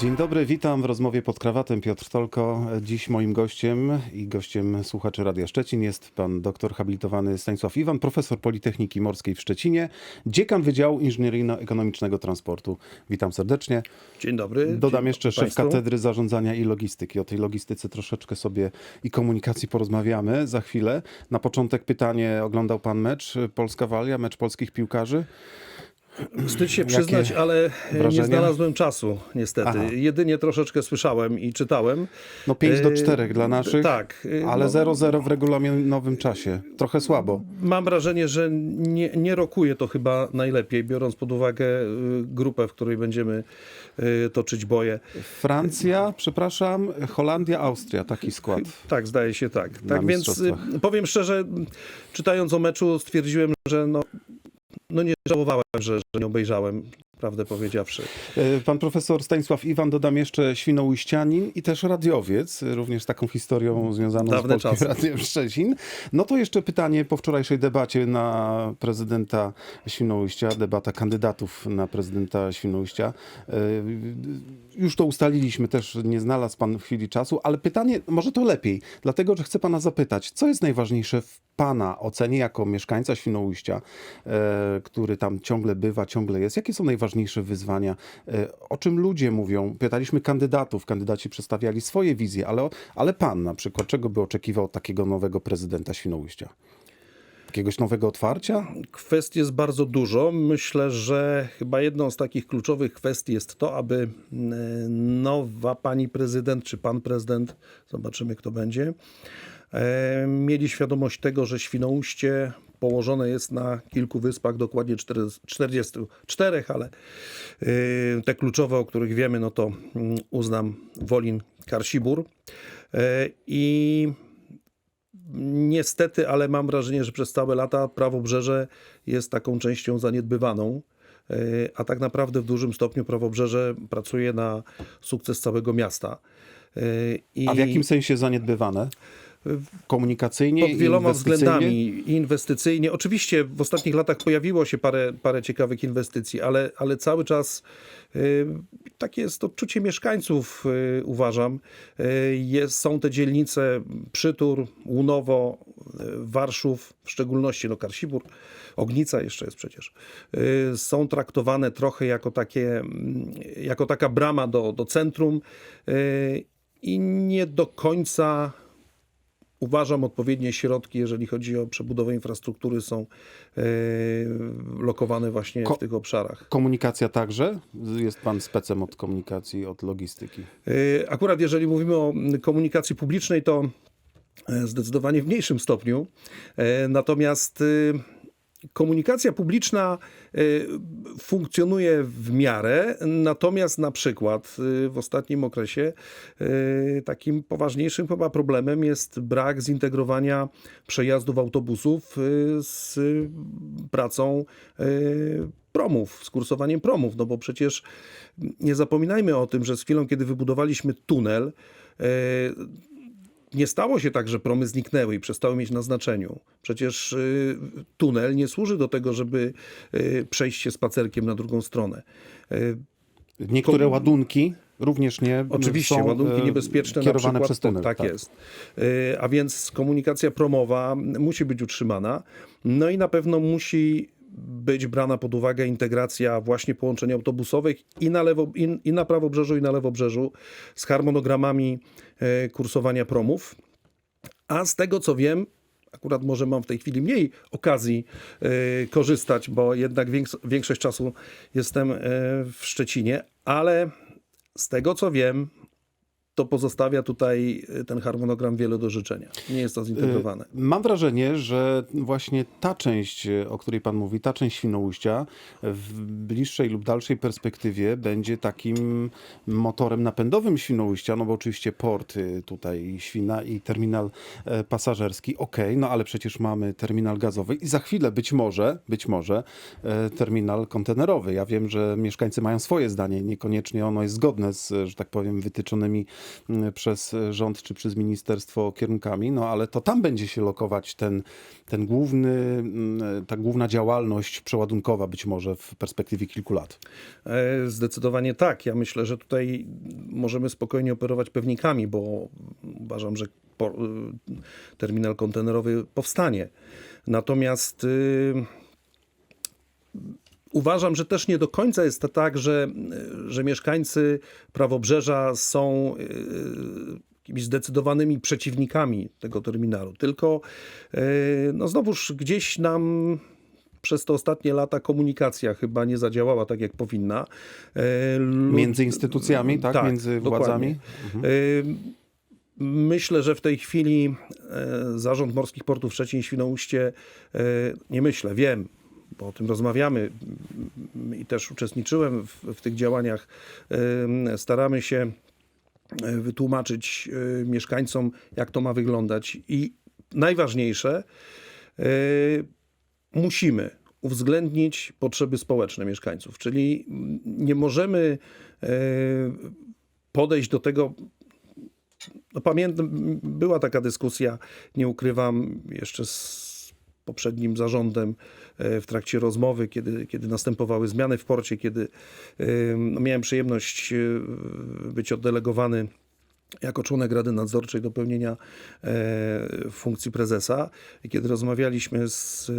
Dzień dobry, witam w rozmowie pod krawatem. Piotr Tolko. Dziś moim gościem i gościem słuchaczy Radia Szczecin jest pan doktor habilitowany Stanisław Iwan, profesor Politechniki Morskiej w Szczecinie, dziekan Wydziału Inżynieryjno-Ekonomicznego Transportu. Witam serdecznie. Dzień dobry. Dodam Dzień jeszcze szef państwu. Katedry Zarządzania i Logistyki. O tej logistyce troszeczkę sobie i komunikacji porozmawiamy za chwilę. Na początek pytanie, oglądał pan mecz Polska-Walia, mecz polskich piłkarzy? Wstyd się Jakie przyznać, ale wrażenia? nie znalazłem czasu, niestety. Aha. Jedynie troszeczkę słyszałem i czytałem. No 5 do E, 4 dla naszych, tak, e, ale no- 0-0 w regulaminowym czasie. Trochę słabo. Mam wrażenie, że nie, nie rokuje to chyba najlepiej, biorąc pod uwagę y, grupę, w której będziemy toczyć boje. Francja, przepraszam, Holandia, Austria, taki skład. Tak, zdaje się tak. Tak więc powiem szczerze, czytając o meczu stwierdziłem, że no, no nie żałowałem, że, że nie obejrzałem, prawdę powiedziawszy. E, Pan profesor Stanisław Iwan, dodam jeszcze Świnoujścianin i też radiowiec, również z taką historią związaną Dawne z Polskim czasy. Radiem Szczecin. No to jeszcze pytanie po wczorajszej debacie na prezydenta Świnoujścia, debata kandydatów na prezydenta Świnoujścia. E, Już to ustaliliśmy, też nie znalazł pan w chwili czasu, ale pytanie, może to lepiej, dlatego, że chcę pana zapytać, co jest najważniejsze w pana ocenie jako mieszkańca Świnoujścia, e, który tam ciągle bywa, ciągle jest? Jakie są najważniejsze wyzwania? E, o czym ludzie mówią? Pytaliśmy kandydatów, kandydaci przedstawiali swoje wizje, ale, ale pan na przykład, czego by oczekiwał takiego nowego prezydenta Świnoujścia? Jakiegoś nowego otwarcia? Kwestii jest bardzo dużo. Myślę, że chyba jedną z takich kluczowych kwestii jest to, aby e, nowa pani prezydent czy pan prezydent, zobaczymy kto będzie, e, mieli świadomość tego, że Świnoujście położone jest na kilku wyspach, dokładnie 40 44, ale e, te kluczowe, o których wiemy, no to mm, uznam Wolin, Karsibur E, i Niestety, ale mam wrażenie, że przez całe lata Prawobrzeże jest taką częścią zaniedbywaną. e, A tak naprawdę w dużym stopniu Prawobrzeże pracuje na sukces całego miasta. I A w jakim sensie zaniedbywane? Komunikacyjnie pod wieloma względami inwestycyjnie. Oczywiście w ostatnich latach pojawiło się parę, parę ciekawych inwestycji, ale, ale cały czas y, takie jest odczucie mieszkańców, y, uważam. Y, jest, są te dzielnice Przytur, Łunowo, Warszów, w szczególności no, Karsibur, Ognica jeszcze jest przecież. Są traktowane trochę jako, takie, mm, jako taka brama do, do centrum i nie do końca uważam, odpowiednie środki, jeżeli chodzi o przebudowę infrastruktury, są e, lokowane właśnie Ko- w tych obszarach. Komunikacja także? Jest pan specem od komunikacji, od logistyki. E, Akurat jeżeli mówimy o komunikacji publicznej, to e, zdecydowanie w mniejszym stopniu. Natomiast komunikacja publiczna e, funkcjonuje w miarę, natomiast na przykład e, w ostatnim okresie e, takim poważniejszym chyba problemem jest brak zintegrowania przejazdów autobusów z pracą promów, z kursowaniem promów, no bo przecież nie zapominajmy o tym, że z chwilą, kiedy wybudowaliśmy tunel, nie stało się tak, że promy zniknęły i przestały mieć na znaczeniu. Przecież y, tunel nie służy do tego, żeby y, przejść się spacerkiem na drugą stronę. Y, Niektóre ładunki również nie Oczywiście, są ładunki niebezpieczne na kierowane przykład, przez tunel. Tak, jest. Y, A więc komunikacja promowa musi być utrzymana. No i na pewno musi być brana pod uwagę integracja właśnie połączeń autobusowych i na, lewo, i, i na prawobrzeżu, i na lewobrzeżu z harmonogramami e, kursowania promów. A z tego co wiem, akurat może mam w tej chwili mniej okazji e, korzystać, bo jednak więks- większość czasu jestem e, w Szczecinie, ale z tego co wiem, to pozostawia tutaj e, ten harmonogram wiele do życzenia. Nie jest to zintegrowane. Mam wrażenie, że właśnie ta część, e, o której Pan mówi, ta część Świnoujścia w bliższej lub dalszej perspektywie będzie takim motorem napędowym Świnoujścia, no bo oczywiście port y, tutaj Świna i terminal e, pasażerski, okej, no ale przecież mamy terminal gazowy i za chwilę być może, być może e, terminal kontenerowy. Ja wiem, że mieszkańcy mają swoje zdanie, niekoniecznie ono jest zgodne z, że tak powiem, wytyczonymi przez rząd czy przez ministerstwo kierunkami, no ale to tam będzie się lokować ten, ten główny, ta główna działalność przeładunkowa być może w perspektywie kilku lat. E, Zdecydowanie tak. Ja myślę, że tutaj możemy spokojnie operować pewnikami, bo uważam, że y, terminal kontenerowy powstanie. Natomiast y, uważam, że też nie do końca jest to tak, że, że mieszkańcy prawobrzeża są y, jakimiś zdecydowanymi przeciwnikami tego terminalu. Tylko y, no znowuż gdzieś nam przez te ostatnie lata komunikacja chyba nie zadziałała tak, jak powinna. E, Między instytucjami, tak? Między władzami? Y, Myślę, że w tej chwili e, Zarząd Morskich Portów Szczecin i Świnoujście, e, nie myślę, wiem, bo o tym rozmawiamy i też uczestniczyłem w, w tych działaniach, staramy się e, wytłumaczyć e, mieszkańcom, jak to ma wyglądać. I najważniejsze, e, musimy uwzględnić potrzeby społeczne mieszkańców, czyli nie możemy podejść do tego. No pamiętam, była taka dyskusja, nie ukrywam, jeszcze z poprzednim zarządem e, w trakcie rozmowy, kiedy, kiedy następowały zmiany w porcie, kiedy e, no, miałem przyjemność e, być oddelegowany jako członek Rady Nadzorczej do pełnienia e, funkcji prezesa. I kiedy rozmawialiśmy z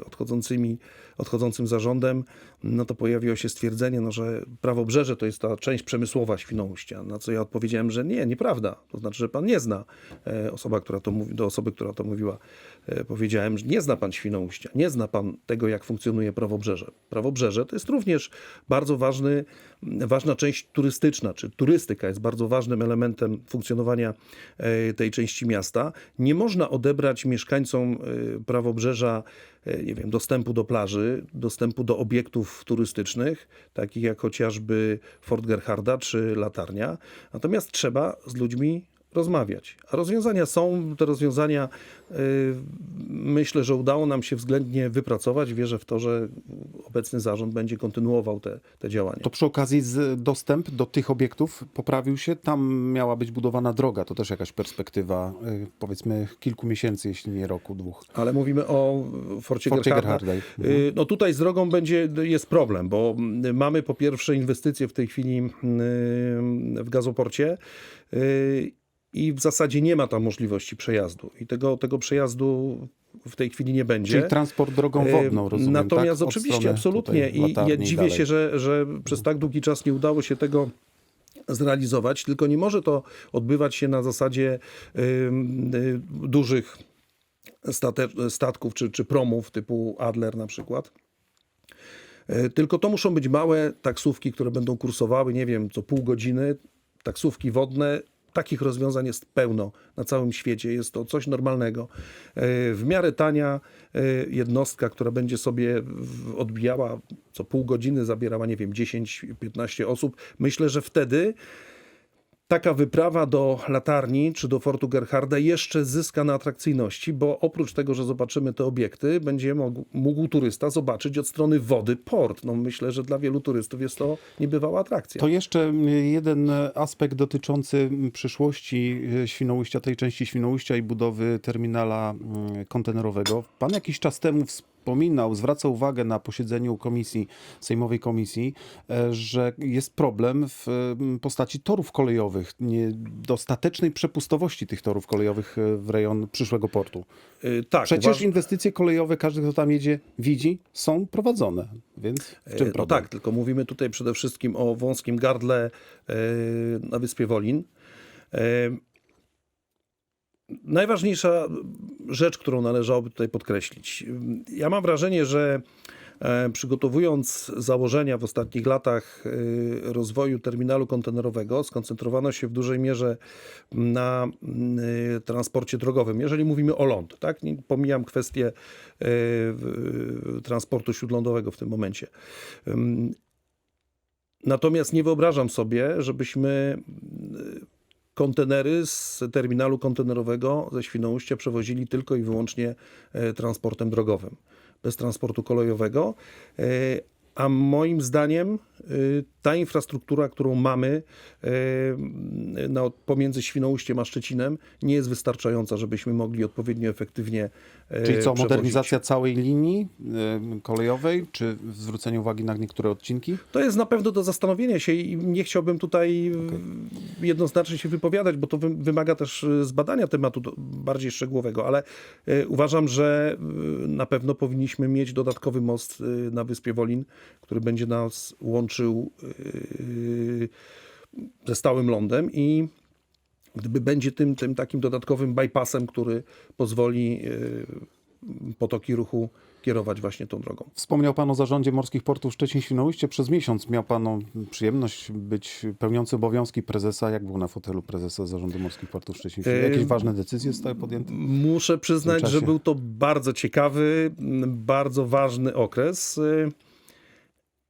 e, odchodzącymi, odchodzącym zarządem, no to pojawiło się stwierdzenie, no, że Prawobrzeże to jest ta część przemysłowa Świnoujścia. Na co ja odpowiedziałem, że nie, nieprawda. To znaczy, że pan nie zna. E, osoba, która to mówi, do osoby, która to mówiła, e, powiedziałem, że nie zna pan Świnoujścia. Nie zna pan tego, jak funkcjonuje Prawobrzeże. Prawobrzeże to jest również bardzo ważny, ważna część turystyczna, czy turystyka jest bardzo ważnym elementem funkcjonowania e, tej części miasta. Nie można odebrać mieszkańcom e, Prawobrzeża e, nie wiem, dostępu do plaży, dostępu do obiektów turystycznych, takich jak chociażby Fort Gerharda czy Latarnia. Natomiast trzeba z ludźmi rozmawiać. A rozwiązania są, te rozwiązania y, myślę, że udało nam się względnie wypracować. Wierzę w to, że obecny zarząd będzie kontynuował te, te działania. To przy okazji dostęp do tych obiektów poprawił się. Tam miała być budowana droga. To też jakaś perspektywa, y, powiedzmy, kilku miesięcy, jeśli nie roku, dwóch. Ale mówimy o Forcie, Forcie Gerharda. Gerharda. Y, No tutaj z drogą będzie, jest problem, bo mamy po pierwsze inwestycje w tej chwili w gazoporcie i w zasadzie nie ma tam możliwości przejazdu. I tego, tego przejazdu w tej chwili nie będzie. Czyli transport drogą wodną, E, rozumiem. Natomiast tak? Oczywiście, absolutnie. tutaj I ja dziwię dalej. się, że, że przez tak długi czas nie udało się tego zrealizować, tylko nie może to odbywać się na zasadzie y, dużych statków czy, czy promów typu Adler na przykład. E, Tylko to muszą być małe taksówki, które będą kursowały, nie wiem, co pół godziny. Taksówki wodne. Takich rozwiązań jest pełno na całym świecie. Jest to coś normalnego. E, W miarę tania e, jednostka, która będzie sobie odbijała co pół godziny, zabierała, nie wiem, 10-15 osób. Myślę, że wtedy taka wyprawa do latarni czy do Fortu Gerharda jeszcze zyska na atrakcyjności, bo oprócz tego, że zobaczymy te obiekty, będzie mógł, mógł turysta zobaczyć od strony wody port. No myślę, że dla wielu turystów jest to niebywała atrakcja. To jeszcze jeden aspekt dotyczący przyszłości e, Świnoujścia, tej części Świnoujścia i budowy terminala mm, kontenerowego. Pan jakiś czas temu wspominał, zwraca uwagę na posiedzeniu komisji, sejmowej komisji, e, że jest problem w postaci torów kolejowych, niedostatecznej przepustowości tych torów kolejowych e, w rejon przyszłego portu. Y, tak, Przecież uważ- inwestycje kolejowe, każdy kto tam jedzie, widzi, są prowadzone, więc w czym E, problem? No tak, tylko mówimy tutaj przede wszystkim o wąskim gardle na wyspie Wolin. Najważniejsza rzecz, którą należałoby tutaj podkreślić. Ja mam wrażenie, że e, przygotowując założenia w ostatnich latach e, rozwoju terminalu kontenerowego, skoncentrowano się w dużej mierze na e, transporcie drogowym. Jeżeli mówimy o ląd, tak? Pomijam kwestię transportu śródlądowego w tym momencie. Natomiast nie wyobrażam sobie, żebyśmy kontenery z terminalu kontenerowego ze Świnoujścia przewozili tylko i wyłącznie e, transportem drogowym, bez transportu kolejowego. A moim zdaniem y, ta infrastruktura, którą mamy y, pomiędzy Świnoujściem a Szczecinem nie jest wystarczająca, żebyśmy mogli odpowiednio efektywnie y, Czyli co, modernizacja całej linii kolejowej, czy zwrócenie uwagi na niektóre odcinki? To jest na pewno do zastanowienia się i nie chciałbym tutaj y, jednoznacznie się wypowiadać, bo to wy- wymaga też zbadania tematu bardziej szczegółowego, ale uważam, że na pewno powinniśmy mieć dodatkowy most na Wyspie Wolin, który będzie nas łączył y, ze stałym lądem i gdyby będzie tym, tym takim dodatkowym bypassem, który pozwoli y, potoki ruchu kierować właśnie tą drogą. Wspomniał Pan o zarządzie Morskich Portów Szczecin-Świnoujście. Przez miesiąc miał Pan no, przyjemność być pełniący obowiązki prezesa. Jak był na fotelu prezesa zarządu Morskich Portów Szczecin-Świnoujście? Jakieś Ym, ważne decyzje zostały podjęte? Muszę przyznać, że był to bardzo ciekawy, bardzo ważny okres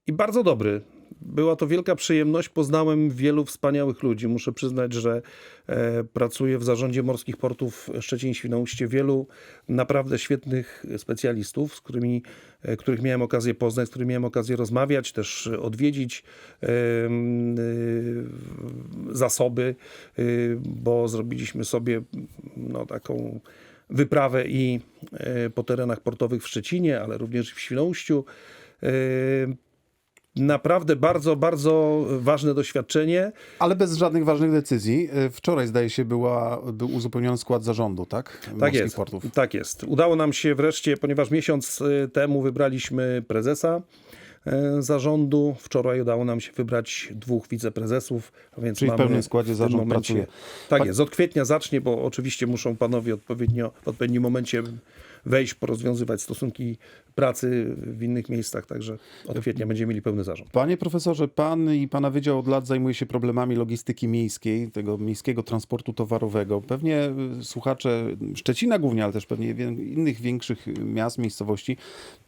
i bardzo dobry. Była to wielka przyjemność. Poznałem wielu wspaniałych ludzi. Muszę przyznać, że e, pracuję w zarządzie morskich portów Szczecin-Świnoujście. Wielu naprawdę świetnych specjalistów, z którymi, e, których miałem okazję poznać, z którymi miałem okazję rozmawiać, też e, odwiedzić e, y, zasoby, y, bo zrobiliśmy sobie no, taką wyprawę i e, po terenach portowych w Szczecinie, ale również w Świnoujściu. E, Naprawdę bardzo, bardzo ważne doświadczenie. Ale bez żadnych ważnych decyzji. Y, Wczoraj, zdaje się, była, był uzupełniony skład zarządu, tak? Tak Morskich jest. Portów. Tak jest. Udało nam się wreszcie, ponieważ miesiąc y, temu wybraliśmy prezesa e, zarządu. Wczoraj udało nam się wybrać dwóch wiceprezesów, więc Czyli w mamy pełnym składzie zarząd pracuje. Tak Pa- jest. Od kwietnia zacznie, bo oczywiście muszą panowie odpowiednio, w odpowiednim momencie wejść, porozwiązywać stosunki pracy w innych miejscach, także od kwietnia będziemy mieli pełny zarząd. Panie profesorze, pan i pana wydział od lat zajmuje się problemami logistyki miejskiej, tego miejskiego transportu towarowego. Pewnie y, słuchacze Szczecina głównie, ale też pewnie innych większych miast, miejscowości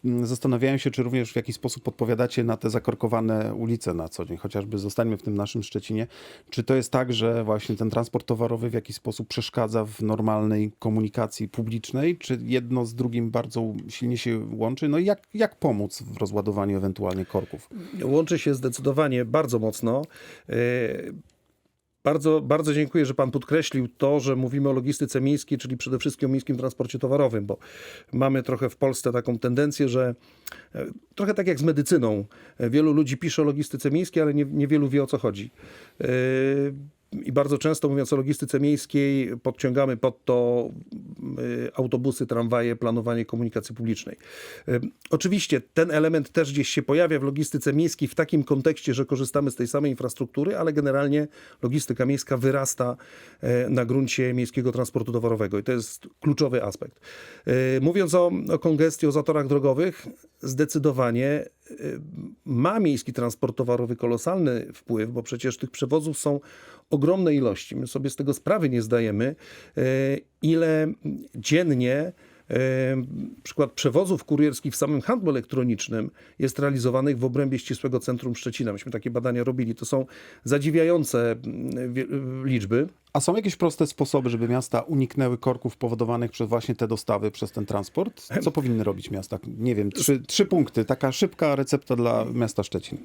mm, zastanawiają się, czy również w jakiś sposób odpowiadacie na te zakorkowane ulice na co dzień. Chociażby zostańmy w tym naszym Szczecinie. Czy to jest tak, że właśnie ten transport towarowy w jakiś sposób przeszkadza w normalnej komunikacji publicznej, czy jedno z drugim bardzo silnie się łączy? No i jak, jak pomóc w rozładowaniu ewentualnie korków? Łączy się zdecydowanie bardzo mocno. E, Bardzo, bardzo dziękuję, że Pan podkreślił to, że mówimy o logistyce miejskiej, czyli przede wszystkim o miejskim transporcie towarowym, bo mamy trochę w Polsce taką tendencję, że e, trochę tak jak z medycyną, e, wielu ludzi pisze o logistyce miejskiej, ale nie, niewielu wie o co chodzi. I bardzo często mówiąc o logistyce miejskiej, podciągamy pod to y, autobusy, tramwaje, planowanie komunikacji publicznej. Y, Oczywiście ten element też gdzieś się pojawia w logistyce miejskiej w takim kontekście, że korzystamy z tej samej infrastruktury, ale generalnie logistyka miejska wyrasta e, na gruncie miejskiego transportu towarowego i to jest kluczowy aspekt. Y, Mówiąc o, o kongestii, o zatorach drogowych, zdecydowanie y, ma miejski transport towarowy kolosalny wpływ, bo przecież tych przewozów są ogromne ilości. My sobie z tego sprawy nie zdajemy, e, ile dziennie przykład przewozów kurierskich w samym handlu elektronicznym jest realizowanych w obrębie ścisłego centrum Szczecina. Myśmy takie badania robili. To są zadziwiające mm, wie- liczby. A są jakieś proste sposoby, żeby miasta uniknęły korków powodowanych przez właśnie te dostawy, przez ten transport? Co powinny robić miasta? Nie wiem, trzy, trzy punkty. Taka szybka recepta dla miasta Szczecin.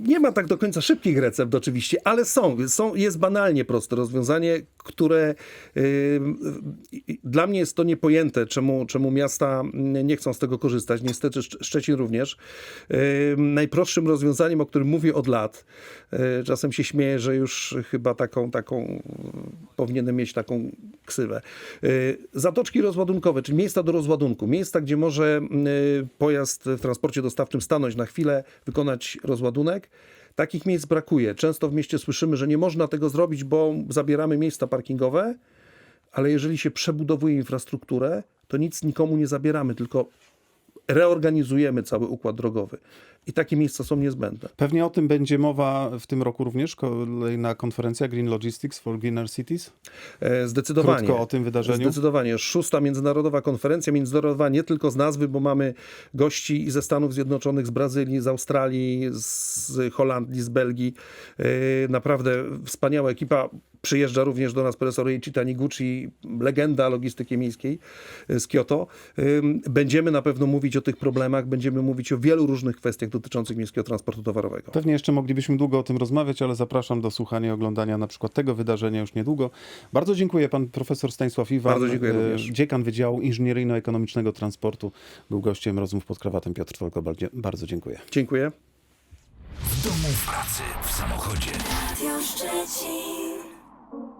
Nie ma tak do końca szybkich recept oczywiście, ale są. są jest banalnie proste rozwiązanie, które yy, dla mnie jest to niepojęte, czemu, czemu miasta nie chcą z tego korzystać. Niestety Szcz- Szczecin również. Yy, najprostszym rozwiązaniem, o którym mówię od lat, yy, czasem się śmieję, że już chyba taką, taką powinienem mieć taką ksywę. Zatoczki rozładunkowe, czyli miejsca do rozładunku. Miejsca, gdzie może pojazd w transporcie dostawczym stanąć na chwilę, wykonać rozładunek. Takich miejsc brakuje. Często w mieście słyszymy, że nie można tego zrobić, bo zabieramy miejsca parkingowe, ale jeżeli się przebudowuje infrastrukturę, to nic nikomu nie zabieramy, tylko reorganizujemy cały układ drogowy. I takie miejsca są niezbędne. Pewnie o tym będzie mowa w tym roku również. Kolejna konferencja Green Logistics for Greener Cities. E, Zdecydowanie. Krótko o tym wydarzeniu. Zdecydowanie. Szósta międzynarodowa konferencja, międzynarodowa nie tylko z nazwy, bo mamy gości i ze Stanów Zjednoczonych, z Brazylii, z Australii, z Holandii, z Belgii. E, Naprawdę wspaniała ekipa. Przyjeżdża również do nas profesor Eiichi Taniguchi, legenda logistyki miejskiej e, z Kyoto. Będziemy na pewno mówić o tych problemach, będziemy mówić o wielu różnych kwestiach dotyczących miejskiego transportu towarowego. Pewnie jeszcze moglibyśmy długo o tym rozmawiać, ale zapraszam do słuchania i oglądania na przykład tego wydarzenia już niedługo. Bardzo dziękuję pan profesor Stanisław Iwan, Bardzo dziękuję e, również. dziekan Wydziału Inżynieryjno-Ekonomicznego Transportu. Był gościem rozmów pod krawatem Piotr Tolko. Bardzo- Bardzo dziękuję. Dziękuję. W domu, w pracy, w samochodzie. Radio Szczecin. Thank you.